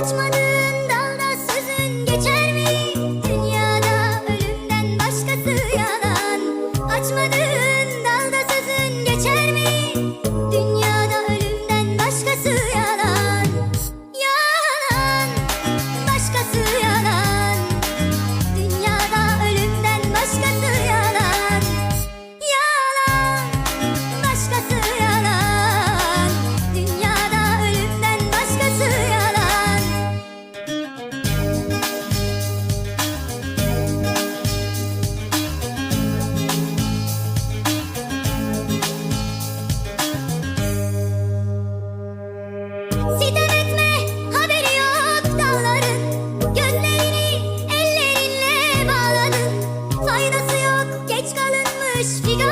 much money. geç kalınmış. Figan